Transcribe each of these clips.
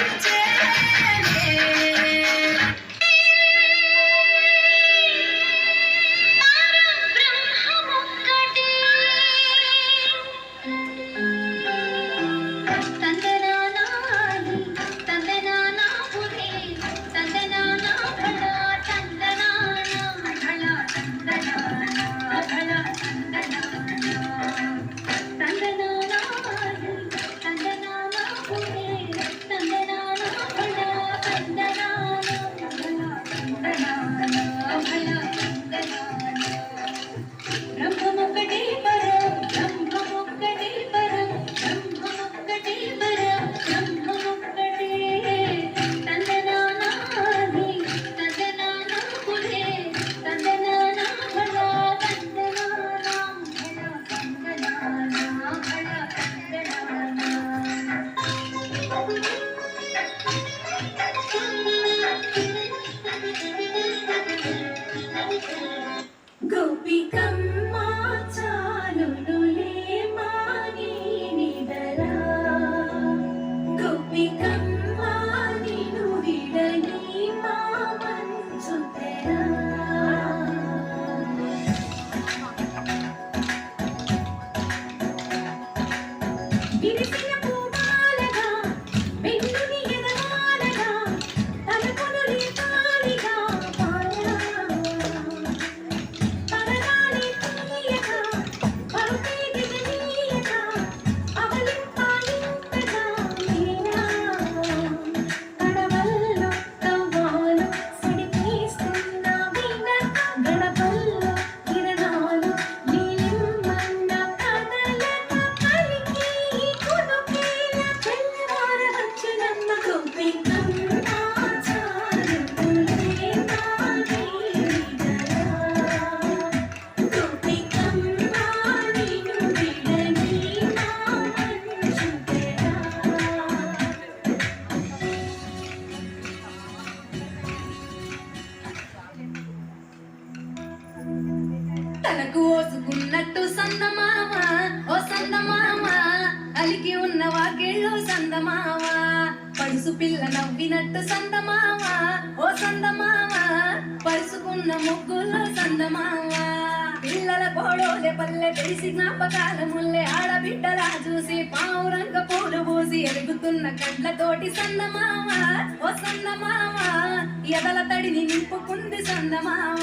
every day. తనకు ఓసుకున్నట్టు సందమామ ఓ సందమామ అలికి ఉన్న వాకిళ్ళు సందమామ. పడుసు పిల్ల నవ్వినట్టు సందమామ ఓ సందమామ పరుసుకున్న ముగ్గుల్లో సందమామ. పిల్లల పోడోలే పల్లె తెలిసి జ్ఞాపకాల ముల్లె ఆడబిడ్డలా చూసి పావురంగ పూలు పోసి ఎరుగుతున్న కండ్లతోటి సందమామ ఓ సందమామ. ఎదల తడిని నింపుకుంది సందమామ.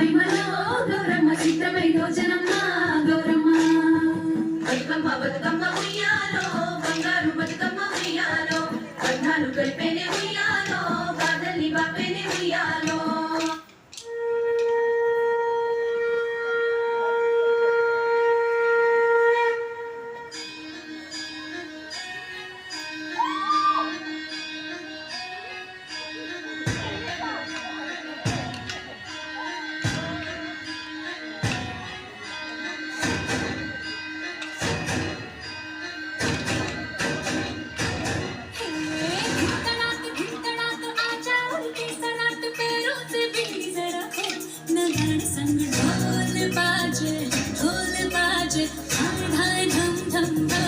మహిమలో గౌరమ్మ చిత్రమై దోచనమ్మ గౌరమ్మ. బతుకమ్మ బతుకమ్మ ఉయ్యాలో బంగారు బతుకమ్మ ఉయ్యాలో బంధాలు కలిపేనే ఉయ్యాలో బాధల్ని బాపేనే ఉయ్యాలో. the